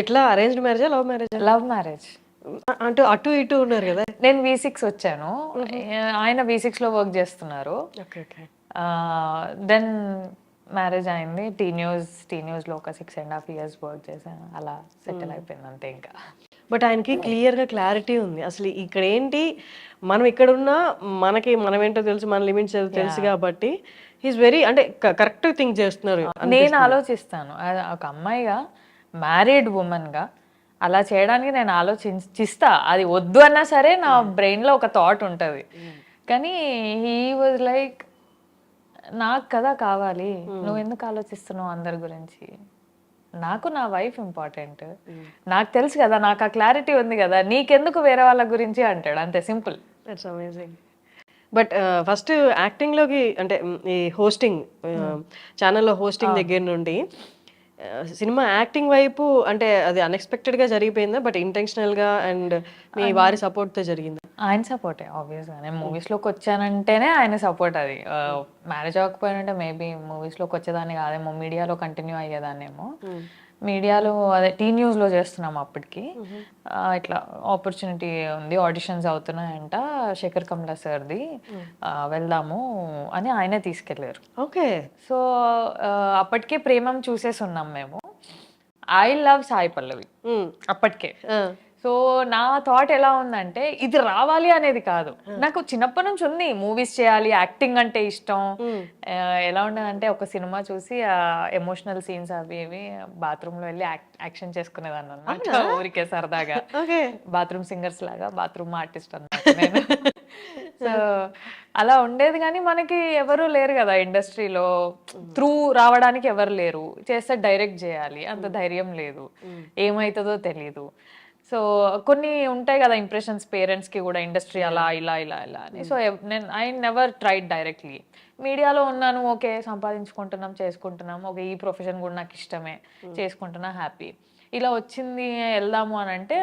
ఎట్లా? అరేంజ్డ్ మ్యారేజా లవ్ మ్యారేజా లవ్ మ్యారేజ్ అంటూ అటు ఇటు ఉన్నారు కదా? నేను వి సిక్స్ వచ్చాను. ఆయన వి సిక్స్లో వర్క్ చేస్తున్నారు. దెన్ మ్యారేజ్ అయింది. టీ న్యూస్ టీ న్యూస్లో ఒక six and half years work చేశాను. అలా సెటిల్ అయిపోయింది అంతే ఇంకా. బట్ ఆయనకి క్లియర్గా క్లారిటీ ఉంది. అసలు ఇక్కడ ఏంటి? మనం ఇక్కడ ఉన్నా మనకి మనం ఏంటో తెలుసు మన లిమిట్స్ తెలుసు కాబట్టి హీస్ వెరీ అంటే కరెక్ట్ థింక్ చేస్తున్నారు నేను ఆలోచిస్తాను. ఒక అమ్మాయిగా మ్యారీడ్ ఉమెన్గా అలా చేయడానికి నేను ఆలోచించిస్తా అది వద్దు అన్నా సరే నా బ్రెయిన్లో ఒక థాట్ ఉంటది. కానీ హీ వాజ్ లైక్ నాకు కదా కావాలి. నువ్వు ఎందుకు ఆలోచిస్తున్నావు అందరి గురించి? నాకు నా వైఫ్ ఇంపార్టెంట్ నాకు తెలుసు కదా నాకు ఆ క్లారిటీ ఉంది కదా నీకెందుకు వేరే వాళ్ళ గురించి? అంటాడు. అంతే simple. That's amazing but first యాక్టింగ్లోకి అంటే ఈ హోస్టింగ్ ఛానల్లో హోస్టింగ్ దగ్గర నుండి సినిమా యాక్టింగ్ వైపు అంటే అది అన్ఎక్స్పెక్టెడ్గా జరిగిపోయిందా? బట్ ఇంటెన్షనల్గా అండ్ మీ వారి సపోర్ట్తో జరిగిందా? ఆయన సపోర్టే ఆబ్వియస్గా నేను మూవీస్లోకి వచ్చానంటేనే ఆయన సపోర్ట్ అది. మ్యారేజ్ అవ్వకపోయినంటే మేబీ మూవీస్లోకి వచ్చేదాన్ని కాదేమో మీడియాలో కంటిన్యూ అయ్యేదాన్నేమో. మీడియాలో అదే టీ న్యూస్లో చేస్తున్నాం అప్పటికి. ఇట్లా ఆపర్చునిటీ ఉంది ఆడిషన్స్ అవుతున్నాయంట శేఖర్ కమలా సార్ది. వెళ్దాము అని ఆయనే తీసుకెళ్ళారు. ఓకే. సో అప్పటికే ప్రేమం చూసేసి ఉన్నాం మేము. I love Sai Pallavi. అప్పటికే. సో నా థాట్ ఎలా ఉందంటే ఇది రావాలి అనేది కాదు. నాకు చిన్నప్పటి నుంచి ఉంది. మూవీస్ చేయాలి యాక్టింగ్ అంటే ఇష్టం. ఎలా ఉండదంటే ఒక సినిమా చూసి ఎమోషనల్ సీన్స్ అవి ఇవి బాత్రూమ్లో వెళ్ళి యాక్షన్ చేసుకునేదాన్ని అన్నమాట. ఊరికే సరదాగా. బాత్రూమ్ సింగర్స్ లాగా బాత్రూమ్ ఆర్టిస్ట్ అన్నమాట నేను. సో అలా ఉండేది కానీ మనకి ఎవరు లేరు కదా ఇండస్ట్రీలో. త్రూ రావడానికి ఎవరు లేరు. చేస్తే డైరెక్ట్ చేయాలి. అంత ధైర్యం లేదు. ఏమవుతుందో తెలీదు. సో కొన్ని ఉంటాయి కదా ఇంప్రెషన్స్ పేరెంట్స్కి కూడా ఇండస్ట్రీ అలా ఇలా ఇలా ఇలా అని. సో నేను ఐ నెవర్ ట్రైడ్ డైరెక్ట్లీ మీడియాలో ఉన్నాను ఓకే సంపాదించుకుంటున్నాం చేసుకుంటున్నాం ఓకే ఈ ప్రొఫెషన్ కూడా నాకు ఇష్టమే చేసుకుంటున్నా హ్యాపీ ఇలా వచ్చింది వెళ్దాము అని అంటే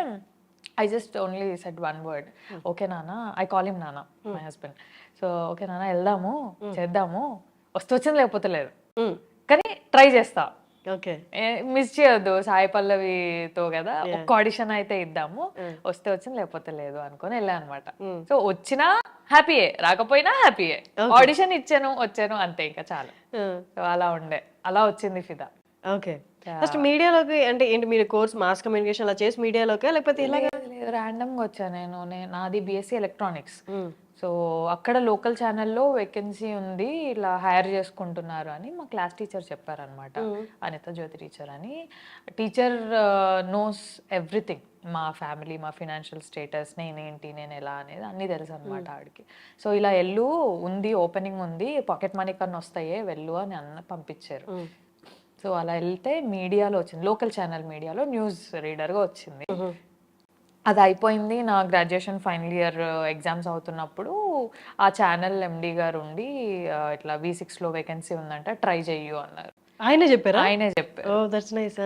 I just only set one word okay నాన్న ఐ కాల్ హిమ్ నాన్న మై హస్బెండ్ సో ఓకే నాన్న వెళ్దాము చేద్దాము వస్తూ వచ్చింది లేకపోతే లేదు. కానీ ట్రై చేస్తా. మిస్ చేయొద్దు సాయి పల్లవితో కదా ఒక్క ఆడిషన్ అయితే ఇద్దాము. వస్తే వచ్చింది లేకపోతే లేదు అనుకొని వెళ్ళా అనమాట సో వచ్చినా హ్యాపీయే రాకపోయినా హ్యాపీయే. ఆడిషన్ ఇచ్చాను వచ్చాను అంతే ఇంకా చాలు. సో అలా ఉండే. అలా వచ్చింది ఫిదా. ఓకే ఫస్ట్ మీడియాలోకి అంటే ఏంటి మీరు కోర్స్ మాస్ కమ్యూనికేషన్ అలా చేసి మీడియాలోకి లేకపోతే ఇలా ర్యాండమ్గా వచ్చా నేను. నాది బిఎస్సి ఎలక్ట్రానిక్స్ సో అక్కడ లోకల్ ఛానల్లో వేకెన్సీ ఉంది ఇలా హైర్ చేసుకుంటున్నారు అని మా క్లాస్ టీచర్ చెప్పారనమాట అనిత జ్యోతి టీచర్ అని. టీచర్ నోస్ ఎవ్రీథింగ్ మా ఫ్యామిలీ మా ఫినాన్షియల్ స్టేటస్ నేనేంటి నేను ఎలా అనేది అన్నీ తెలుసు అనమాట ఆవిడకి సో ఇలా ఎల్లు ఉంది ఓపెనింగ్ ఉంది పాకెట్ మనీ కన్నా వస్తాయే వెళ్ళు అని అన్న పంపించారు. సో అలా వెళ్తే మీడియాలో వచ్చింది లోకల్ ఛానల్ మీడియాలో న్యూస్ రీడర్గా వచ్చింది. అది అయిపోయింది నా గ్రాడ్యుయేషన్ ఫైనల్ ఇయర్ ఎగ్జామ్స్ అవుతున్నప్పుడు ఆ ఛానల్ ఎండి గారు ఉండి ఆ, ఇట్లా వి సిక్స్లో వేకెన్సీ ఉందంట ట్రై చెయ్యు అన్నారు. ఆయనే చెప్పారా? ఆయనే చెప్పారు. దట్స్ నైస్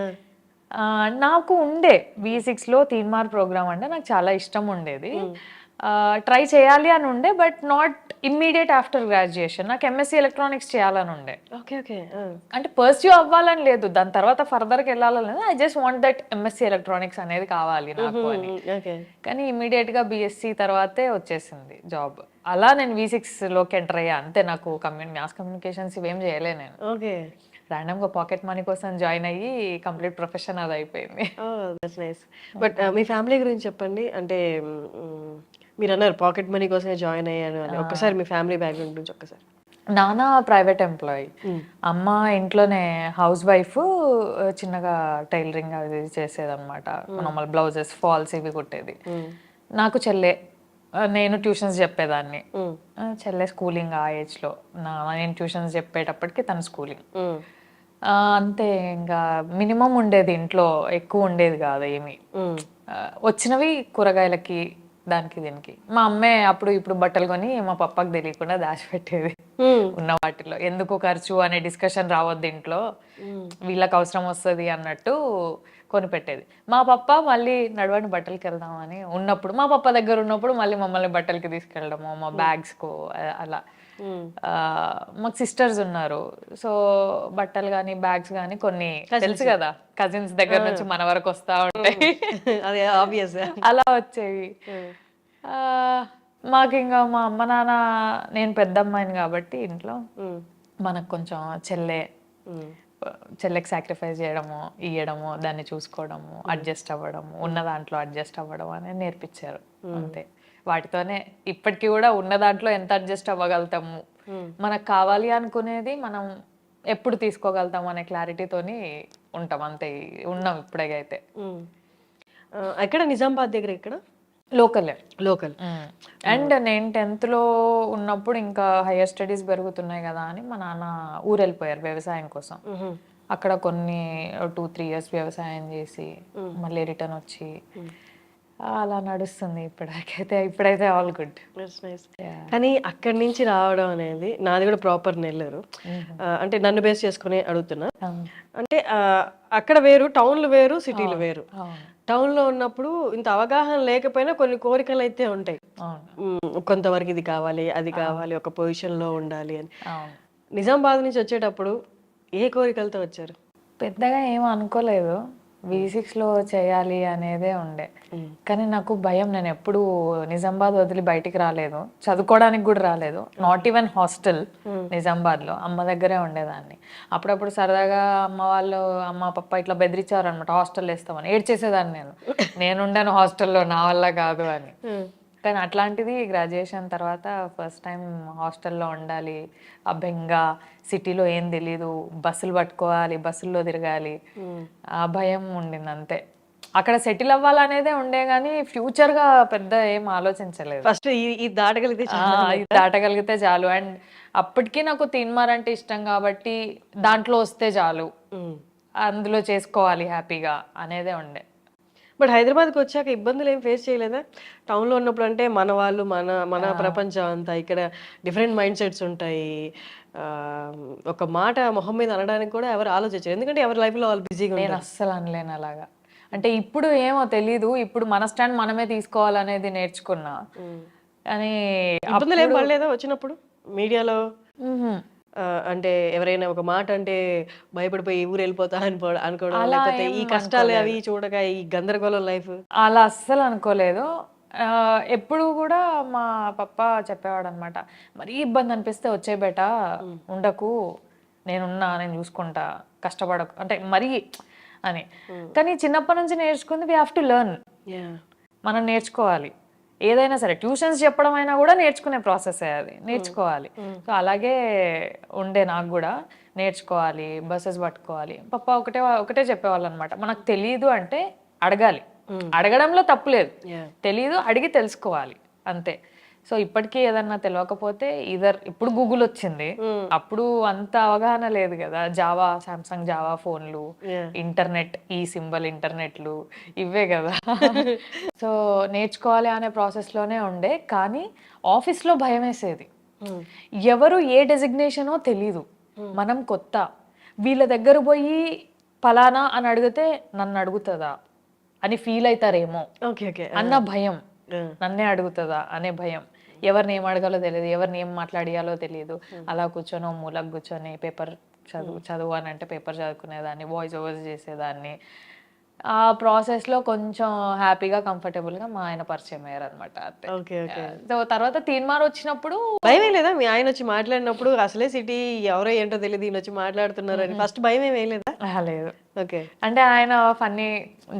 ఆ, నాకు ఉండే వి సిక్స్లో తీన్మార్ ప్రోగ్రామ్ అంటే నాకు చాలా ఇష్టం ఉండేది. ట్రై చేయాలి అని ఉండే but not immediate after graduation. నాకు ఎంఎస్సీ ఎలక్ట్రానిక్స్ చేయాలని ఉండే. ఓకే ఓకే అంటే పర్స్యూ అవ్వాలని లేదు. దాని తర్వాత ఫర్దర్కి వెళ్ళాలని లేదు. I just want that MSc electronics అనేది కావాలి నాకు అని. కానీ ఇమీడియట్గా బీఎస్సీ తర్వాతే వచ్చేసింది జాబ్. అలా నేను వి సిక్స్లోకి ఎంటర్ అయ్యా. అంతే నాకు కమ్యూని మ్యాథ్స్ కమ్యూనికేషన్స్ ఇవేం చేయలే నేను. ఓకే. ర్యాండమ్గా పాకెట్ మనీ కోసం జాయిన్ అయ్యి కంప్లీట్ ప్రొఫెషన్ అది అయిపోయింది. ఓ దట్స్ నైస్ బట్ మీ ఫ్యామిలీ గురించి చెప్పండి. అంటే మీరు అన్నారు పాకెట్ మనీ కోసమే జాయిన్ అయ్యాను అని. ఒక్కసారి మీ ఫ్యామిలీ బ్యాక్గ్రౌండ్ గురించి ఒక్కసారి. నాన్న ప్రైవేట్ ఎంప్లాయీ అమ్మ ఇంట్లోనే హౌస్ వైఫ్ చిన్నగా టైలరింగ్ అది చేసేదన్నమాట. నార్మల్ బ్లౌజెస్ ఫాల్స్ ఇవి కుట్టేది. నాకు చెల్లె. నేను ట్యూషన్స్ చెప్పేదాన్ని. చెల్లె స్కూలింగ్ ఆ ఏజ్లో నా నేను ట్యూషన్స్ చెప్పేటప్పటికి తన స్కూలింగ్ అంతే ఇంకా మినిమం ఉండేది ఇంట్లో ఎక్కువ ఉండేది కాదు ఏమి. వచ్చినవి కూరగాయలకి దానికి దీనికి. మా అమ్మే అప్పుడు ఇప్పుడు బట్టలు కొని మా పప్పకి తెలియకుండా దాచిపెట్టేది. ఉన్న వాటిలో. ఎందుకు ఖర్చు అనే డిస్కషన్ రావద్దు ఇంట్లో వీళ్ళకి అవసరం వస్తుంది అన్నట్టు కొనిపెట్టేది. మా పప్ప మళ్ళీ నడవండి బట్టలకి వెళ్దామని ఉన్నప్పుడు మా పప్ప దగ్గర ఉన్నప్పుడు మళ్ళీ మమ్మల్ని బట్టలకి తీసుకెళ్ళడము మా బ్యాగ్స్కు అలా. మాకు సిస్టర్స్ ఉన్నారు. సో బట్టలు కానీ బ్యాగ్స్ కానీ కొన్ని తెలుసు కదా? కజిన్స్ దగ్గర నుంచి మన వరకు వస్తా ఉంటాయి. అలా వచ్చేవి. మాకు ఇంకా మా అమ్మ నాన్న నేను పెద్ద అమ్మాయిని కాబట్టి ఇంట్లో మనకు కొంచెం చెల్లె చెల్లెకి సాక్రిఫైస్ చేయడము ఇయ్యడము దాన్ని చూసుకోవడము అడ్జస్ట్ అవ్వడము ఉన్న దాంట్లో అడ్జస్ట్ అవ్వడం అనేది నేర్పించారు. అంతే. వాటితోనే ఇప్పటికీ కూడా ఉన్న దాంట్లో ఎంత అడ్జస్ట్ అవ్వగలుగుతాము. మనకు కావాలి అనుకునేది మనం ఎప్పుడు తీసుకోగలుగుతాం అనే క్లారిటీతోని ఉంటాం అంతే ఉన్నాం ఇప్పుడైతే ఎక్కడ? నిజామాబాద్ దగ్గర ఇక్కడ లోకలే లోకల్ అండ్ నేను టెన్త్లో ఉన్నప్పుడు ఇంకా హైయర్ స్టడీస్ పెరుగుతున్నాయి కదా అని మా నాన్న ఊరు వెళ్ళిపోయారు వ్యవసాయం కోసం. అక్కడ కొన్ని టూ త్రీ ఇయర్స్ వ్యవసాయం చేసి మళ్ళీ రిటర్న్ వచ్చి అలా నడుస్తుంది ఇప్పటికైతే. ఇప్పుడైతే ఆల్ గుడ్. నైస్ కానీ అక్కడి నుంచి రావడం అనేది నాది కూడా ప్రాపర్ నెల్లూరు. ఆ, అంటే నన్ను బేస్ చేసుకుని అడుగుతున్నా. అంటే అక్కడ వేరు టౌన్లు వేరు సిటీలు వేరు. టౌన్లో ఉన్నప్పుడు ఇంత అవగాహన లేకపోయినా కొన్ని కోరికలు అయితే ఉంటాయి. కొంతవరకు ఇది కావాలి అది కావాలి ఒక పొజిషన్లో ఉండాలి అని. నిజామాబాద్ నుంచి వచ్చేటప్పుడు ఏ కోరికలతో వచ్చారు? పెద్దగా ఏం అనుకోలేదు. వి లో చేయాలి అనేదే ఉండే. కానీ నాకు భయం నేను ఎప్పుడు నిజామాబాద్ వదిలి బయటికి రాలేదు. చదువుకోవడానికి కూడా రాలేదు. నాట్ ఈవెన్ హాస్టల్ నిజామాబాద్లో అమ్మ దగ్గరే ఉండేదాన్ని. అప్పుడప్పుడు సరదాగా అమ్మ వాళ్ళు అమ్మ పప్ప ఇట్లా బెదిరించారు అనమాట హాస్టల్ వేస్తామని. ఏడ్చేసేదాన్ని నేను. నేనుండాను హాస్టల్లో నా వల్ల కాదు అని. కానీ అట్లాంటిది గ్రాడ్యుయేషన్ తర్వాత ఫస్ట్ టైం హాస్టల్లో ఉండాలి. బెంగ సిటీలో ఏం తెలీదు. బస్సులు పట్టుకోవాలి బస్సుల్లో తిరగాలి. ఆ భయం ఉండింది అంతే. అక్కడ సెటిల్ అవ్వాలనేదే ఉండే కానీ ఫ్యూచర్గా పెద్ద ఏం ఆలోచించలేదు. ఫస్ట్ ఈ దాటగలిగితే ఇది దాటగలిగితే చాలు. అండ్ అప్పటికి నాకు తిన్మార్ అంటే ఇష్టం కాబట్టి దాంట్లో వస్తే చాలు. అందులో చేసుకోవాలి హ్యాపీగా అనేదే ఉండే. బట్ హైదరాబాద్కి వచ్చాక ఇబ్బందులు ఏం ఫేస్ చేయలేదా టౌన్లో ఉన్నప్పుడు అంటే మన వాళ్ళు మన మన ప్రపంచం అంతా ఇక్కడ డిఫరెంట్ మైండ్ సెట్స్ ఉంటాయి. ఒక మాట మొహం మీద అనడానికి కూడా ఎవరు ఆలోచించారు. ఎందుకంటే ఎవరి లైఫ్లో వాళ్ళు బిజీగా నేను అస్సలు అనలేను అలాగా. అంటే ఇప్పుడు ఏమో తెలీదు. ఇప్పుడు మన స్టాండ్ మనమే తీసుకోవాలనేది నేర్చుకున్నా. కానీ ఇబ్బందులు ఏం పడలేదా వచ్చినప్పుడు? మీడియాలో? అంటే ఎవరైనా ఒక మాట అంటే భయపడిపోయి ఊరు వెళ్ళిపోతా అనుకో అనుకోవడం లేకపోతే ఈ కష్టాలు అవి చూడక ఈ గందరగోళం లైఫ్. అలా అస్సలు అనుకోలేదు. ఎప్పుడు కూడా మా పప్ప చెప్పేవాడు అనమాట మరీ ఇబ్బంది అనిపిస్తే వచ్చే బేట ఉండకు నేనున్నా నేను చూసుకుంటా కష్టపడకు అంటే మరీ అని. కానీ చిన్నప్పటి నుంచి నేర్చుకుంది వీ హ్యావ్ టు లెర్న్ మనం నేర్చుకోవాలి. ఏదైనా సరే ట్యూషన్స్ చెప్పడం అయినా కూడా నేర్చుకునే ప్రాసెస్ అది. నేర్చుకోవాలి. సో అలాగే ఉండే నాకు కూడా నేర్చుకోవాలి బస్సెస్ పట్టుకోవాలి. పప్ప ఒకటే ఒకటే చెప్పేవాళ్ళు అనమాట మనకు తెలియదు అంటే అడగాలి. అడగడంలో తప్పులేదు Yeah. తెలీదు అడిగి తెలుసుకోవాలి. అంతే. సో ఇప్పటికీ ఏదన్నా తెలియకపోతే ఇదర్ ఇప్పుడు గూగుల్ వచ్చింది అప్పుడు అంత అవగాహన లేదు కదా. జావా సామ్సంగ్ జావా ఫోన్లు. ఇంటర్నెట్ ఈ సింబల్ ఇంటర్నెట్లు ఇవే కదా. సో నేర్చుకోవాలి అనే ప్రాసెస్లోనే ఉండే కానీ ఆఫీస్లో భయం వేసేది ఎవరు ఏ డెసిగ్నేషనో తెలీదు. మనం కొత్త. వీళ్ళ దగ్గర పోయి పలానా అని అడిగితే నన్ను అడుగుతుందా అని ఫీల్ అవుతారేమో అన్న భయం. నన్నే అడుగుతుందా అనే భయం. ఎవరిని ఏం అడగాలో తెలియదు ఎవరిని ఏం మాట్లాడియాలో తెలియదు. అలా కూర్చొని మూలకు కూర్చొని పేపర్ చదువు చదువు అని అంటే పేపర్ చదువుకునేదాన్ని వాయిస్ ఓవర్స్ చేసేదాన్ని. ఆ ప్రాసెస్లో కొంచెం హ్యాపీగా కంఫర్టబుల్గా మా ఆయన పరిచయం అయ్యారు అనమాట ఓకే ఓకే సో తర్వాత తీన్మార్ వచ్చినప్పుడు భయం లేదా? మీ ఆయన వచ్చి మాట్లాడినప్పుడు అసలే సిటీ ఎవరో ఏంటో తెలియదు ఈయన వచ్చి మాట్లాడుతున్నారు అని. ఫస్ట్ భయం ఏం వేయలేదా "ఆహా, లేదు. ఓకే. అంటే ఆయన ఫన్నీ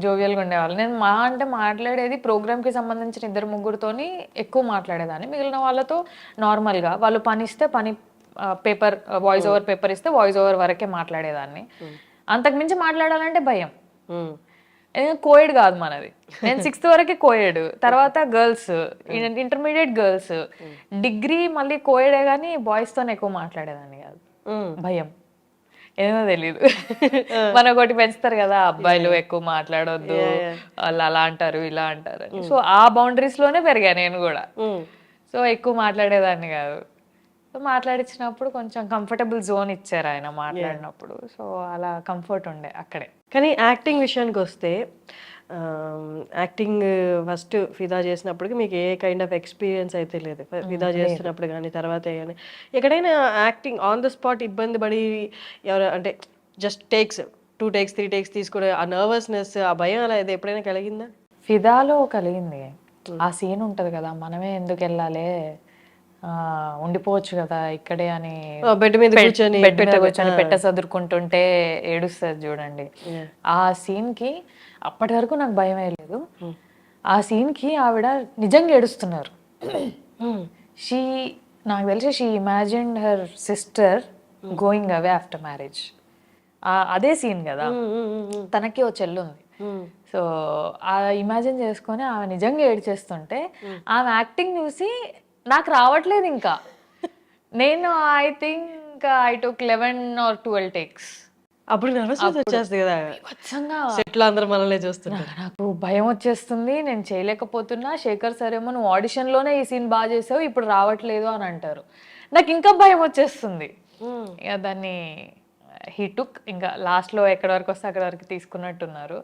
జోవియల్గా ఉండేవాళ్ళు. నేను మా అంటే మాట్లాడేది ప్రోగ్రామ్కి సంబంధించిన ఇద్దరు ముగ్గురుతోని ఎక్కువ మాట్లాడేదాన్ని. మిగిలిన వాళ్ళతో నార్మల్గా వాళ్ళు పని ఇస్తే పని పేపర్ వాయిస్ ఓవర్ పేపర్ ఇస్తే వాయిస్ ఓవర్ వరకే మాట్లాడేదాన్ని. అంతకు మించి మాట్లాడాలంటే భయం. కోయిడ్ కాదు మనది. నేను సిక్స్త్ వరకే కోయడ్ తర్వాత గర్ల్స్ ఇంటర్మీడియట్ గర్ల్స్ డిగ్రీ మళ్ళీ కోయడే కానీ బాయ్స్ తోనే ఎక్కువ మాట్లాడేదాన్ని కాదు. భయం. ఏమో తెలీదు. మన ఒకటి పెంచుతారు కదా అబ్బాయిలు ఎక్కువ మాట్లాడొద్దు వాళ్ళు అలా అంటారు ఇలా అంటారు అని. సో ఆ బౌండరీస్లోనే పెరిగా నేను కూడా. సో ఎక్కువ మాట్లాడేదాన్ని కాదు. సో మాట్లాడించినప్పుడు కొంచెం కంఫర్టబుల్ జోన్ ఇచ్చారు ఆయన మాట్లాడినప్పుడు. సో అలా కంఫర్ట్ ఉండే అక్కడే. కానీ యాక్టింగ్ విషయానికి వస్తే యాక్టింగ్ ఫస్ట్ ఫిదా చేసినప్పటికి మీకు ఏ కైండ్ ఆఫ్ ఎక్స్పీరియన్స్ అయితే లేదు. ఫిదా చేస్తున్నప్పుడు కానీ తర్వాత కానీ ఎక్కడైనా యాక్టింగ్ ఆన్ ద స్పాట్ ఇబ్బంది పడి ఎవరు అంటే just takes two takes three takes తీసుకునే ఆ నర్వస్నెస్ ఆ భయం అలా ఇది ఎప్పుడైనా కలిగిందా? ఫిదాలో కలిగింది. ఆ సీన్ ఉంటది కదా మనమే ఎందుకు వెళ్ళాలి? ఉండిపోవచ్చు కదా ఇక్కడే అని బెడ్ మీద కూర్చొని బెడ్ మీద కూర్చొని పెట్ట చదురుకుంటుంటే ఏడుస్తుంది చూడండి. ఆ సీన్కి అప్పటి వరకు నాకు భయం లేదు. ఆ సీన్కి ఆవిడ నిజంగా ఏడుస్తున్నారు. షీ నాకు తెలిసి she imagine her sister going away after marriage అదే సీన్ కదా. తనకి ఓ చెల్లు ఉంది. సో ఆ ఇమాజిన్ చేసుకొని ఆమె నిజంగా ఏడ్చేస్తుంటే ఆమె యాక్టింగ్ చూసి నాకు రావట్లేదు ఇంకా. నేను I think I took eleven or twelve takes అప్పుడు నర్వస్నెస్ వచ్చేస్తుంది కదా. వచ్చంగా సెట్లో అందరు మనల్ని చూస్తున్నారు నాకు భయం వచ్చేస్తుంది నేను చేయలేకపోతున్నా. శేఖర్ సర్ ఏమో నువ్వు audition లోనే ఈ సీన్ బాగా చేసావు ఇప్పుడు రావట్లేదు అని అంటారు. నాకు ఇంకా భయం వచ్చేస్తుంది. ఇక దాన్ని హీ టుక్ ఇంకా లాస్ట్లో ఎక్కడి వరకు వస్తే అక్కడ వరకు తీసుకున్నట్టున్నారు.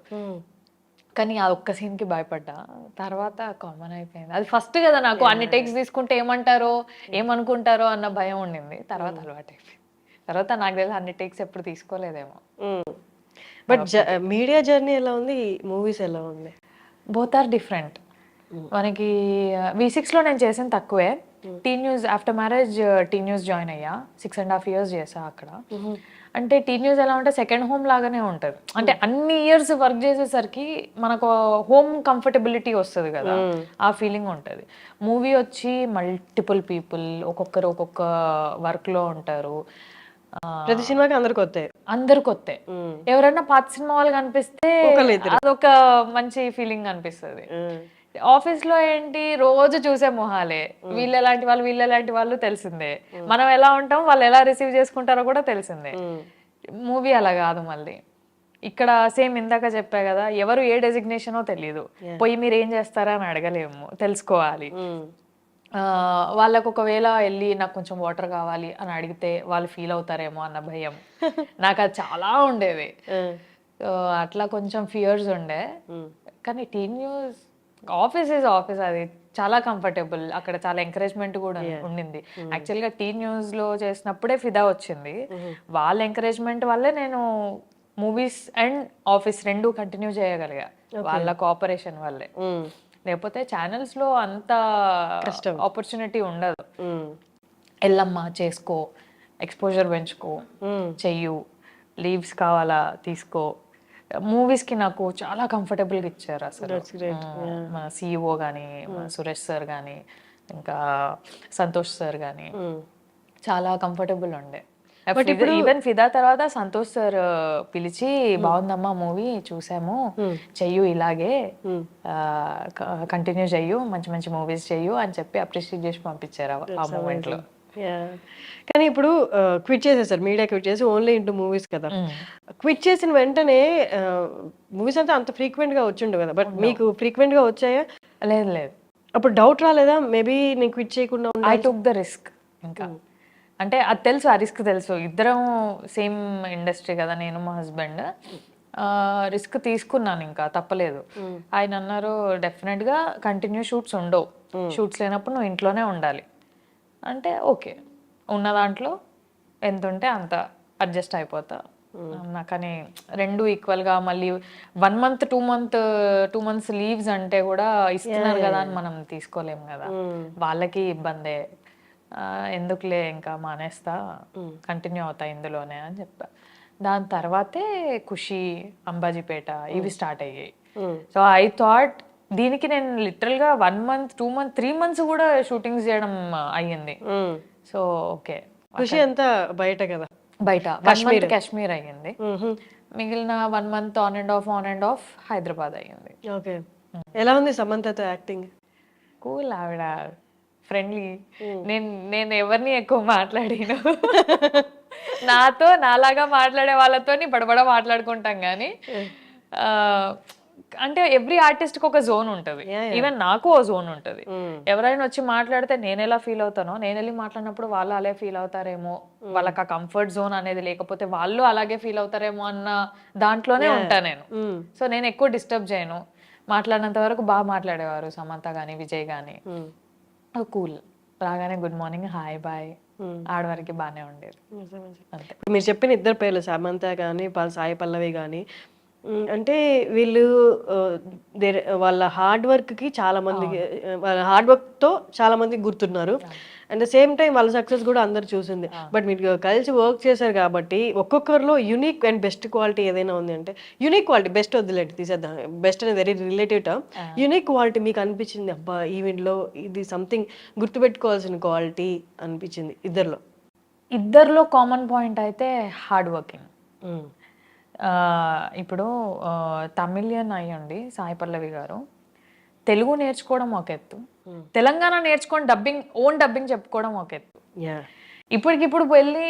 కానీ ఆ ఒక్క scene కి భయపడ్డా. తర్వాత కామన్ అయిపోయింది. అది ఫస్ట్ కదా నాకు అన్ని టేక్స్ తీసుకుంటే ఏమంటారో ఏమనుకుంటారో అన్న భయం ఉండింది. తర్వాత అలవాటు అయిపోయింది తర్వాత నాకు తెలిసి అన్ని టేక్స్ ఎప్పుడు తీసుకోలేదేమో. బట్ మీడియా జర్నీ ఎలా ఉంది? మూవీస్ ఎలా ఉంది? బోత్ ఆర్ డిఫరెంట్ మనకి వి లో నేను చేసింది తక్కువే. T news after marriage T news join అయ్యా. సిక్స్ అండ్ హాఫ్ ఇయర్స్ చేసా అక్కడ. అంటే టీ న్యూస్ ఎలా ఉంటే సెకండ్ హోమ్ లాగానే ఉంటుంది. అంటే అన్ని ఇయర్స్ వర్క్ చేసేసరికి మనకు హోమ్ కంఫర్టబిలిటీ వస్తుంది కదా. ఆ ఫీలింగ్ ఉంటుంది. మూవీ వచ్చి మల్టిపుల్ పీపుల్ ఒక్కొక్కరు ఒక్కొక్క వర్క్లో ఉంటారు ప్రతి సినిమాకి అందరికి వస్తాయి అందరు కొత్తే ఎవరైనా పాత సినిమా వాళ్ళు కనిపిస్తే అదొక మంచి ఫీలింగ్ అనిపిస్తుంది. ఆఫీస్లో ఏంటి? రోజు చూసే మొహాలే. వీళ్ళు ఎలాంటి వాళ్ళు వీళ్ళు ఎలాంటి వాళ్ళు తెలిసిందే. మనం ఎలా ఉంటాం వాళ్ళు ఎలా రిసీవ్ చేసుకుంటారో కూడా తెలిసిందే. మూవీ అలా కాదు మళ్ళీ. ఇక్కడ సేమ్ ఇందాక చెప్పా కదా ఎవరు ఏ డెసిగ్నేషనో తెలియదు పోయి మీరు ఏం చేస్తారా అని అడగలేము తెలుసుకోవాలి. వాళ్ళకు ఒకవేళ వెళ్ళి నాకు కొంచెం వాటర్ కావాలి అని అడిగితే వాళ్ళు ఫీల్ అవుతారేమో అన్న భయం. నాకు అది చాలా ఉండేది. సో అట్లా కొంచెం ఫియర్స్ ఉండే. కానీ T news office is office అది చాలా కంఫర్టబుల్ అక్కడ చాలా ఎంకరేజ్మెంట్ కూడా ఉండింది. యాక్చువల్గా టీ న్యూస్లో చేసినప్పుడే ఫిదా వచ్చింది. వాళ్ళ ఎంకరేజ్మెంట్ వల్లే నేను మూవీస్ అండ్ ఆఫీస్ రెండు కంటిన్యూ చేయగలిగా. వాళ్ళ కోఆపరేషన్ వల్లే. లేకపోతే ఛానల్స్లో అంత ఆపర్చునిటీ ఉండదు. ఎల్లమ్మా చేసుకో ఎక్స్పోజర్ పెంచుకో చెయ్యు లీవ్స్ కావాలా తీసుకో మూవీస్కి నాకు చాలా కంఫర్టబుల్గా ఇచ్చారు అసలు. మన సిఇఓ గానీ మన సురేష్ సార్ గానీ ఇంకా సంతోష్ సార్ గానీ చాలా కంఫర్టబుల్ ఉండే. ఈవెన్ ఫిదా తర్వాత సంతోష్ సార్ పిలిచి బాగుందమ్మా మూవీ చూసాము. చెయ్యు ఇలాగే. కంటిన్యూ చెయ్యు మంచి మంచి మూవీస్ చెయ్యు అని చెప్పి అప్రిషియేట్ చేసి పంపించారు ఆ- ఆ మూమెంట్లో కానీ ఇప్పుడు క్విట్ చేసేసారు మీడియా క్విట్ చేసి ఓన్లీ ఇంటూ మూవీస్ కదా. క్విట్ చేసిన వెంటనే మూవీస్ అంతా అంత ఫ్రీక్వెంట్గా వచ్చిండు కదా. బట్ మీకు ఫ్రీక్వెంట్గా వచ్చాయా? లేదు లేదు. అప్పుడు డౌట్ రాలేదా? మేబీ నేను క్విట్ చేయకుండా ఐ టుక్ ద రిస్క్ ఇంకా. అంటే అది తెలుసు ఆ రిస్క్ తెలుసు. ఇద్దరం సేమ్ ఇండస్ట్రీ కదా నేను మా హస్బెండ్ రిస్క్ తీసుకున్నాను ఇంకా తప్పలేదు. ఆయన అన్నారు డెఫినెట్గా కంటిన్యూ షూట్స్ ఉండవు. షూట్స్ లేనప్పుడు నువ్వు ఇంట్లోనే ఉండాలి. అంటే ఓకే. ఉన్న దాంట్లో ఎంత ఉంటే అంత అడ్జస్ట్ అయిపోతా. అన్నా కానీ రెండు ఈక్వల్గా మళ్ళీ one month two month two months leaves అంటే కూడా ఇస్తున్నారు కదా అని మనం తీసుకోలేం కదా. వాళ్ళకి ఇబ్బందే. ఎందుకులే ఇంకా మానేస్తా. కంటిన్యూ అవుతా ఇందులోనే అని చెప్పా దాని తర్వాతే ఖుషి అంబాజీపేట ఇవి స్టార్ట్ అయ్యాయి. సో ఐ థాట్ దీనికి నేను లిటరల్గా one month two month three months కూడా షూటింగ్స్ చేయడం అయ్యింది. సో ఓకే ఖుషి అంతా బయట కదా? బయట. మంత్ కాశ్మీర్. అయ్యింది. మిగిలిన one month on and off on and off Hyderabad అయ్యింది. ఓకే. ఎలా ఉంది సమంతతో యాక్టింగ్? కూల్ ఆవిడ. ఫ్రెండ్లీ నేను నేను ఎవరిని ఎక్కువ మాట్లాడిను. నాతో నాలాగా మాట్లాడే వాళ్ళతో బడబడ మాట్లాడుకుంటాం కానీ అంటే ఎవ్రీ ఆర్టిస్ట్కి ఒక జోన్ ఉంటది. ఈవెన్ నాకు ఓ జోన్ ఉంటది. ఎవరైనా వచ్చి మాట్లాడితే నేను ఎలా ఫీల్ అవుతానో నేను వెళ్ళి మాట్లాడినప్పుడు వాళ్ళు అలా ఫీల్ అవుతారేమో. వాళ్ళకి ఆ కంఫర్ట్ జోన్ అనేది లేకపోతే వాళ్ళు అలాగే ఫీల్ అవుతారేమో అన్న దాంట్లోనే ఉంటా నేను. సో నేను ఎక్కువ డిస్టర్బ్ చేయను. మాట్లాడినంత వరకు బాగా మాట్లాడేవారు సమంత గాని విజయ్ గాని. కూల్ రాగానే గుడ్ మార్నింగ్ హాయ్ బాయ్ ఆడవారికి బాగానే ఉండేది. మీరు చెప్పిన ఇద్దరు పేర్లు సమంత కానీ పల్ సాయి పల్లవి కానీ అంటే వీళ్ళు వాళ్ళ హార్డ్ వర్క్కి చాలా మందికి వాళ్ళ హార్డ్ వర్క్తో చాలా మందికి గుర్తున్నారు. అండ్ ద సేమ్ టైం వాళ్ళ సక్సెస్ కూడా అందరు చూసింది. బట్ మీరు కలిసి వర్క్ చేశారు కాబట్టి ఒక్కొక్కరిలో యూనిక్ అండ్ బెస్ట్ క్వాలిటీ ఏదైనా ఉంది అంటే యూనిక్ క్వాలిటీ బెస్ట్ వద్దులేండి తీసేద్దాం. బెస్ట్ అనేది very relative term unique quality మీకు అనిపించింది అబ్బా ఈవెంట్లో ఇది సంథింగ్ గుర్తుపెట్టుకోవాల్సిన క్వాలిటీ అనిపించింది ఇద్దరిలో? ఇద్దరిలో కామన్ పాయింట్ అయితే హార్డ్ వర్కింగ్. ఇప్పుడు తమిళియన్ అయ్యండి సాయి పల్లవి గారు తెలుగు నేర్చుకోవడం ఒక ఎత్తు. తెలంగాణ నేర్చుకొని డబ్బింగ్ ఓన్ డబ్బింగ్ చెప్పుకోవడం ఒక ఎత్తు. ఇప్పటికిప్పుడు వెళ్ళి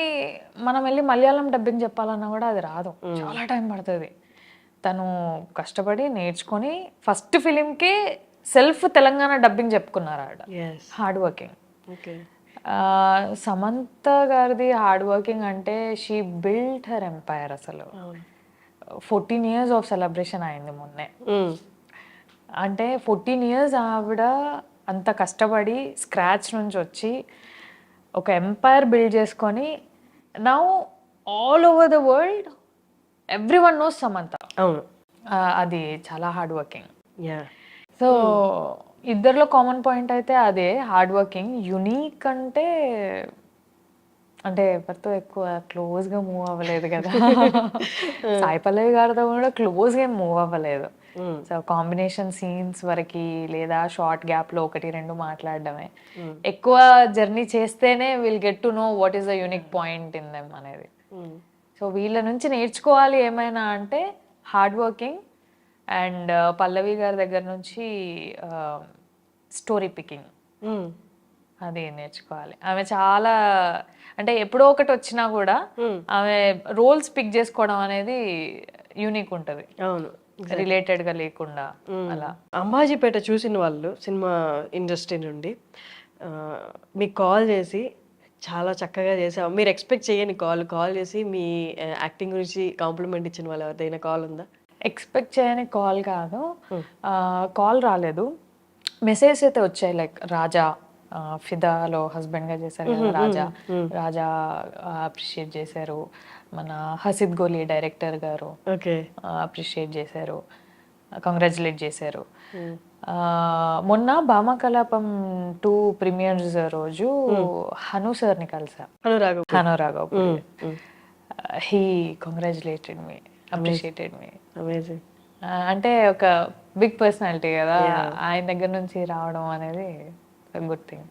మనం వెళ్ళి మలయాళం డబ్బింగ్ చెప్పాలన్నా కూడా అది రాదు. చాలా టైం పడుతుంది. తను కష్టపడి నేర్చుకొని ఫస్ట్ ఫిలింకే సెల్ఫ్ తెలంగాణ డబ్బింగ్ చెప్పుకున్నారు ఆడ హార్డ్ వర్కింగ్ సమంత గారిది హార్డ్ వర్కింగ్ అంటే షీ బిల్డ్ హర్ ఎంపైర్ అసలు. ఫోర్టీన్ ఇయర్స్ ఆఫ్ సెలబ్రేషన్ అయింది మొన్నే. అంటే ఫోర్టీన్ ఇయర్స్ ఆవిడ అంత కష్టపడి స్క్రాచ్ నుంచి వచ్చి ఒక ఎంపైర్ బిల్డ్ చేసుకొని now all over the world every one knows Samantha. అవును. అది చాలా హార్డ్ వర్కింగ్. సో ఇద్దరిలో కామన్ పాయింట్ అయితే అదే హార్డ్ వర్కింగ్. యునీక్ అంటే అంటే ఎవరితో ఎక్కువ క్లోజ్గా మూవ్ అవ్వలేదు కదా. సాయి పల్లవి గారితో కూడా క్లోజ్గా మూవ్ అవ్వలేదు. సో కాంబినేషన్ సీన్స్ వరకు లేదా షార్ట్ గ్యాప్లో ఒకటి రెండు మాట్లాడడమే. ఎక్కువ జర్నీ చేస్తేనే will get to know what is the unique point in them అనేది. సో వీళ్ళ నుంచి నేర్చుకోవాలి ఏమైనా అంటే హార్డ్ వర్కింగ్ అండ్ పల్లవి గారి దగ్గర నుంచి స్టోరీ పికింగ్ అది నేర్చుకోవాలి. ఆమె చాలా అంటే ఎప్పుడో ఒకటి వచ్చినా కూడా ఆమె రోల్స్ పిక్ చేసుకోవడం అనేది యూనిక్ ఉంటుంది. అవును. రిలేటెడ్గా లేకుండా అలా. అంబాజీపేట చూసిన వాళ్ళు సినిమా ఇండస్ట్రీ నుండి మీకు కాల్ చేసి చాలా చక్కగా చేసావు. మీరు ఎక్స్పెక్ట్ చేయని కాల్ కాల్ చేసి మీ యాక్టింగ్ గురించి కాంప్లిమెంట్ ఇచ్చిన వాళ్ళు ఎవరిదైనా కాల్ ఉందా? ఎక్స్పెక్ట్ చేయని కాల్ కాదు. కాల్ రాలేదు. మెసేజ్ అయితే వచ్చాయి లైక్ రాజా ఫిదాలో హస్బెండ్గా చేశారు కదా రాజా. రాజా అప్రిషియేట్ చేశారు. మన హసిద్ గోలీ డైరెక్టర్ గారు ఓకే. అప్రిషియేట్ చేశారు. కంగ్రాచులేట్ చేశారు. మొన్న భామకలాపం టూ ప్రీమియర్స్ రోజు హను సార్ని కలిసా. Hanu Raghav he congratulated me appreciated me అంటే ఒక బిగ్ పర్సనాలిటీ కదా ఆయన దగ్గర నుంచి రావడం అనేది good thing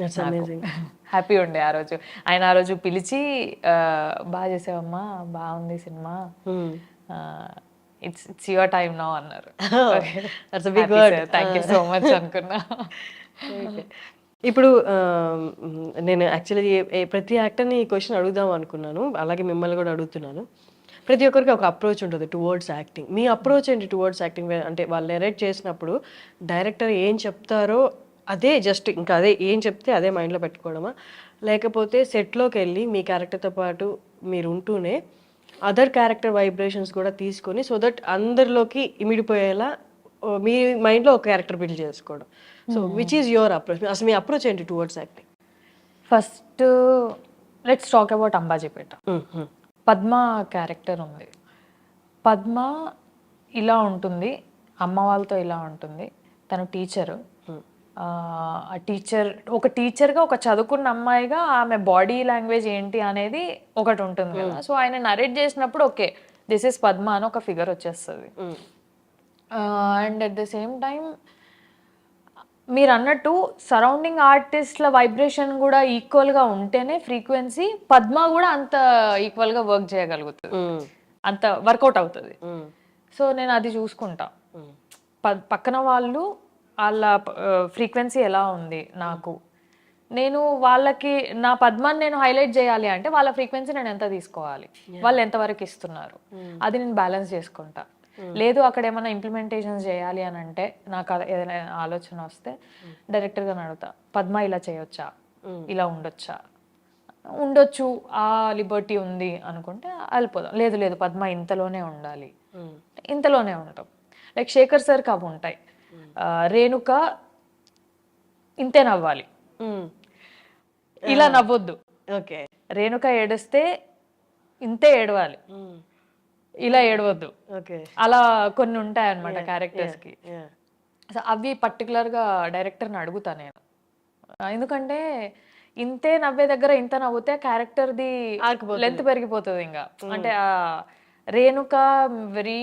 that's amazing happy ఉండే ఆ రోజు. ఆయన ఆ రోజు పిలిచి బాగా చేసావమ్మా బాగుంది cinema. It's it's your time no అన్నారు. థ్యాంక్ యూ సో మచ్ అనుకున్నా. ఇప్పుడు నేను యాక్చువల్లీ ప్రతి యాక్టర్ని ఈ క్వశ్చన్ అడుగుదాం అనుకున్నాను. అలాగే మిమ్మల్ని కూడా అడుగుతున్నాను. ప్రతి ఒక్కరికి ఒక అప్రోచ్ ఉంటుంది టువర్డ్స్ యాక్టింగ్ మీ అప్రోచ్ ఏంటి టువర్డ్స్ యాక్టింగ్ అంటే వాళ్ళు నెరేట్ చేసినప్పుడు డైరెక్టర్ ఏం చెప్తారో అదే జస్ట్ ఇంకా అదే ఏం చెప్తే అదే మైండ్లో పెట్టుకోవడమా? లేకపోతే సెట్లోకి వెళ్ళి మీ క్యారెక్టర్తో పాటు మీరు ఉంటూనే అదర్ క్యారెక్టర్ వైబ్రేషన్స్ కూడా తీసుకొని సో దట్ అందరిలోకి ఇమిడిపోయేలా మీ మైండ్లో ఒక క్యారెక్టర్ బిల్డ్ చేసుకోవడం. So which is your approach అసలు మీ అప్రోచ్ ఏంటి towards acting first let's talk about Ambajipeta Padma character ఉంది. పద్మ ఇలా ఉంటుంది అమ్మ వాళ్ళతో ఇలా ఉంటుంది తను టీచరు ఆ టీచర్ ఒక టీచర్గా ఒక చదువుకున్న అమ్మాయిగా ఆమె బాడీ లాంగ్వేజ్ ఏంటి అనేది ఒకటి ఉంటుంది కదా. సో ఆయన నరేట్ చేసినప్పుడు ఓకే దిస్ ఇస్ పద్మ అని ఒక ఫిగర్ వచ్చేస్తుంది. And at the same time మీరు అన్నట్టు సరౌండింగ్ ఆర్టిస్ట్ల వైబ్రేషన్ కూడా ఈక్వల్గా ఉంటేనే ఫ్రీక్వెన్సీ పద్మ కూడా అంత ఈక్వల్గా వర్క్ చేయగలుగుతుంది. అంత వర్కౌట్ అవుతుంది. సో నేను అది చూసుకుంటా. పక్కన వాళ్ళు వాళ్ళ ఫ్రీక్వెన్సీ ఎలా ఉంది నాకు. నేను వాళ్ళకి నా పద్మాన్ని నేను హైలైట్ చేయాలి అంటే వాళ్ళ ఫ్రీక్వెన్సీ నేను ఎంత తీసుకోవాలి? వాళ్ళు ఎంత వరకు ఇస్తున్నారు? అది నేను బ్యాలెన్స్ చేసుకుంటా. లేదు అక్కడ ఏమైనా ఇంప్లిమెంటేషన్స్ చేయాలి అని అంటే నాకు ఏదైనా ఆలోచన వస్తే డైరెక్టర్ గారిని అడుగుతా పద్మ ఇలా చేయొచ్చా? ఇలా ఉండొచ్చా? ఉండొచ్చు ఆ లిబర్టీ ఉంది అనుకుంటే వెళ్ళిపోదాం. లేదు లేదు పద్మ ఇంతలోనే ఉండాలి. ఇంతలోనే ఉంటాం. లైక్ శేఖర్ సార్కి అవి ఉంటాయి. రేణుక ఇంతే నవ్వాలి. ఇలా నవ్వొద్దు. ఓకే. రేణుక ఏడిస్తే ఇంతే ఏడవాలి. ఇలా ఏడవద్దు. అలా కొన్ని ఉంటాయి అనమాట క్యారెక్టర్స్కి అవి పర్టికులర్గా డైరెక్టర్ని అడుగుతా నేను. ఎందుకంటే ఇంతే నవ్వే దగ్గర ఇంత నవ్వుతే క్యారెక్టర్ ది లెంత్ పెరిగిపోతుంది ఇంకా. అంటే ఆ రేణుక వెరీ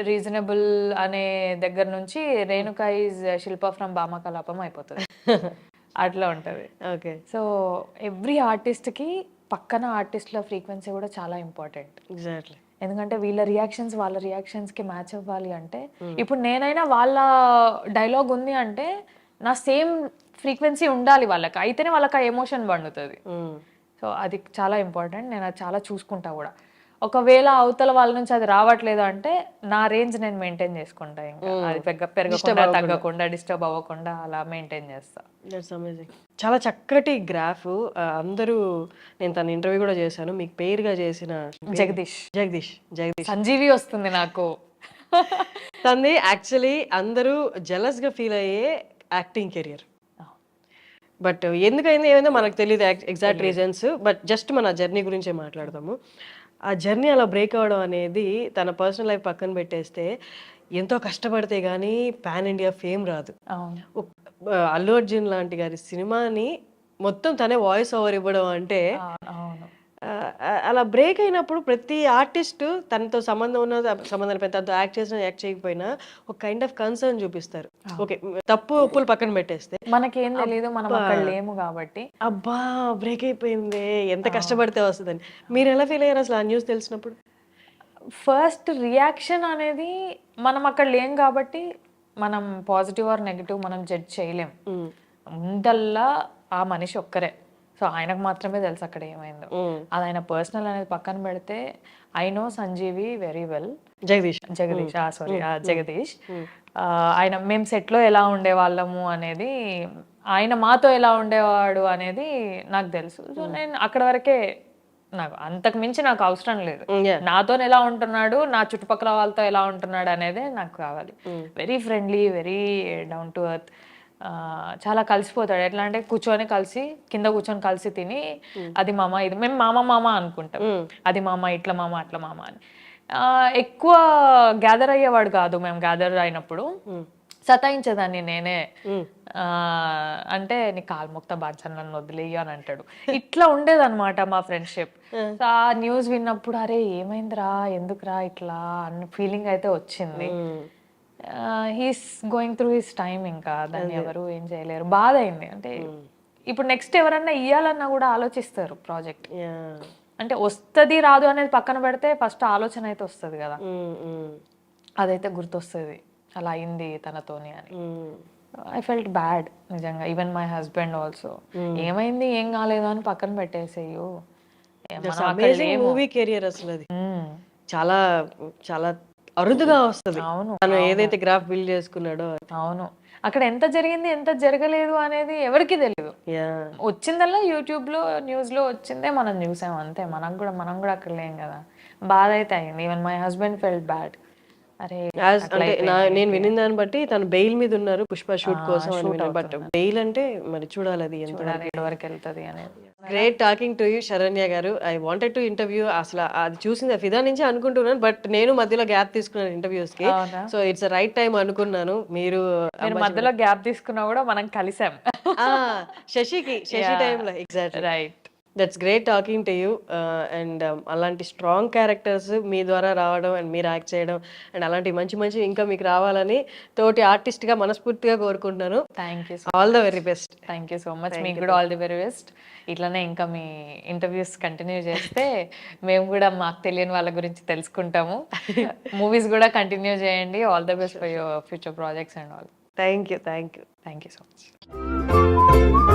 రీజనబుల్ అనే దగ్గర నుంచి రేణుక ఈజ్ శిల్ప ఫ్రమ్ భామకలాపం అయిపోతుంది. అట్లా ఉంటది. ఓకే. సో ఎవ్రీ ఆర్టిస్ట్కి పక్కన ఆర్టిస్ట్ల ఫ్రీక్వెన్సీ కూడా చాలా ఇంపార్టెంట్ ఎగ్జాక్ట్లీ ఎందుకంటే వీళ్ళ రియాక్షన్స్ వాళ్ళ రియాక్షన్స్కి మ్యాచ్ అవ్వాలి అంటే ఇప్పుడు నేనైనా వాళ్ళ డైలాగ్ ఉంది అంటే నా సేమ్ ఫ్రీక్వెన్సీ ఉండాలి వాళ్ళకి. అయితేనే వాళ్ళకి ఆ ఎమోషన్ పండుతుంది. సో అది చాలా ఇంపార్టెంట్ నేను అది చాలా చూసుకుంటా కూడా. ఒకవేళ అవతల వాళ్ళ నుంచి అది రావట్లేదు అంటే నా రేంజ్ నేను మెయింటైన్ చేసుకుంటా ఇంకా. అది పెరగకుండా తగ్గకుండా డిస్టర్బ్ అవ్వకుండా అలా మెయింటైన్ చేస్తా. చాలా చక్కటి గ్రాఫ్ అందరూ నేను తన ఇంటర్వ్యూ కూడా చేశాను. మీకు పేరుగా చేసిన జగదీష్. జగదీష్. జగదీష్. సంజీవి వస్తుంది నాకు. తనది యాక్చువల్లీ అందరూ jealous గా ఫీల్ అయ్యే యాక్టింగ్ కెరియర్ బట్ ఎందుకైంది ఏమైందో మనకు తెలియదు ఎగ్జాక్ట్ రీజన్స్ బట్ జస్ట్ మన జర్నీ గురించే మాట్లాడతాము ఆ జర్నీ అలా బ్రేక్ అవ్వడం అనేది తన పర్సనల్ లైఫ్ పక్కన పెట్టేస్తే ఎంతో కష్టపడితే కానీ పాన్ ఇండియా ఫేమ్ రాదు. అల్లు అర్జున్ లాంటి గారి సినిమాని మొత్తం తనే వాయిస్ ఓవర్ ఇవ్వడం అంటే అలా బ్రేక్ అయినప్పుడు ప్రతి ఆర్టిస్ట్ తనతో సంబంధం ఉన్న సంబంధం తనతో యాక్ట్ చేసినా యాక్ట్ చేయకపోయినా ఒక కైండ్ ఆఫ్ కన్సర్న్ చూపిస్తారు. ఓకే తప్పు ఒప్పులు పక్కన పెట్టేస్తే. మనకేం తెలియదు మనం అక్కడ లేము కాబట్టి. అబ్బా బ్రేక్ అయిపోయింది ఎంత కష్టపడితే వస్తుందని. మీరు ఎలా ఫీల్ అయ్యారు అసలు ఆ న్యూస్ తెలిసినప్పుడు? ఫస్ట్ రియాక్షన్ అనేది మనం అక్కడ లేం కాబట్టి మనం పాజిటివ్ ఆర్ నెగిటివ్ మనం జడ్జ్ చేయలేం. ఉమ్, ముందల్లా ఆ మనిషి ఒక్కరే. సో ఆయనకు మాత్రమే తెలుసు అక్కడ ఏమైందో. అది ఆయన పర్సనల్ అనేది పక్కన పెడితే I know Sanjeevi very well. Jagadish. Jagadish sorry Jagadish. ఆయన మేము సెట్లో ఎలా ఉండేవాళ్ళము అనేది ఆయన మాతో ఎలా ఉండేవాడు అనేది నాకు తెలుసు. సో నేను అక్కడ వరకే నాకు అంతకు మించి నాకు అవసరం లేదు. నాతో ఎలా ఉంటున్నాడు నా చుట్టుపక్కల వాళ్ళతో ఎలా ఉంటున్నాడు అనేదే నాకు కావాలి. Very friendly very down to earth చాలా కలిసిపోతాడు. ఎట్లా అంటే కూర్చొని కలిసి కింద కూర్చొని కలిసి తిని అది మామ ఇది మేము మామ మామ అనుకుంటాం. అది మామ ఇట్లా మామ అట్లా మామ అని. ఎక్కువ గ్యాదర్ అయ్యేవాడు కాదు మేము గ్యాదర్ అయినప్పుడు. సతాయించేదాన్ని నేనే. ఆ, అంటే నీ కాలు ముక్త బాధ్యత నన్ను వదిలేయి అని అంటాడు. ఇట్లా ఉండేదన్నమాట మా ఫ్రెండ్షిప్. ఆ. న్యూస్ విన్నప్పుడు అరే ఏమైందిరా? ఎందుకురా ఇట్లా? అన్న ఫీలింగ్ అయితే వచ్చింది. He's going through his time ఇంకా దాన్ని ఎవరు ఏం చేయలేరు. బాధ అయింది అంటే ఇప్పుడు నెక్స్ట్ ఎవరన్నా ఇయ్యాలన్నా కూడా ఆలోచిస్తారు ప్రాజెక్ట్ అంటే వస్తుంది రాదు అనేది పక్కన పెడితే ఫస్ట్ ఆలోచన అయితే వస్తుంది కదా. అదైతే గుర్తొస్తుంది. అలా అయింది తనతోని అని. ఐ ఫెల్ట్ బ్యాడ్ నిజంగా. ఈవెన్ మై హస్బెండ్ ఆల్సో ఏమైంది ఏం కాలేదు అని పక్కన పెట్టేసేయు. మూవీ కెరియర్ అసలు అది. చాలా చాలా అరుదుగా వస్తుంది. అవును. తను ఏదైతే గ్రాఫ్ బిల్డ్ చేసుకున్నాడో అవును. అక్కడ ఎంత జరిగింది ఎంత జరగలేదు అనేది ఎవరికి తెలియదు వచ్చిందల్లా యూట్యూబ్లో న్యూస్లో వచ్చిందే మనం చూసాం అంతే. మనకు కూడా మనం కూడా అక్కడ లేం కదా. బాధ అయితే అయింది even my husband felt bad అంటే నేను వినిన దాన్ని బట్టి తను బెయిల్ మీద ఉన్నారు పుష్ప షూట్ కోసం అని బట్ బెయిల్ అంటే మరి చూడాలి అది ఎంత వరకు. వెళ్తుంది అనేది. Great talking to you Saranya garu. I wanted to interview అసలు అది చూసింది ఫిదా నుంచి అనుకుంటున్నాను బట్ నేను మధ్యలో గ్యాప్ తీసుకున్నాను ఇంటర్వ్యూస్కి? సో ఇట్స్ రైట్ టైం అనుకున్నాను. మీరు మధ్యలో గ్యాప్ తీసుకున్నా కూడా మనం కలిసాం. శశికి శశి టైంలో exact right that's great talking to you and అలాంటి స్ట్రాంగ్ క్యారెక్టర్స్ మీ ద్వారా రావడం అండ్ మీరు యాక్ట్ చేయడం అండ్ అలాంటి మంచి మంచి ఇంకా మీకు రావాలని తోటి ఆర్టిస్ట్గా మనస్ఫూర్తిగా కోరుకుంటున్నాను. Thank you all the very best thank you so much మీకు కూడా ఆల్ ది వెరీ బెస్ట్ ఇట్లానే ఇంకా మీ ఇంటర్వ్యూస్ కంటిన్యూ చేస్తే మేము కూడా మాకు తెలియని వాళ్ళ గురించి తెలుసుకుంటాము. మూవీస్ కూడా కంటిన్యూ చేయండి. All the best for your future projects and all thank you thank you thank you so much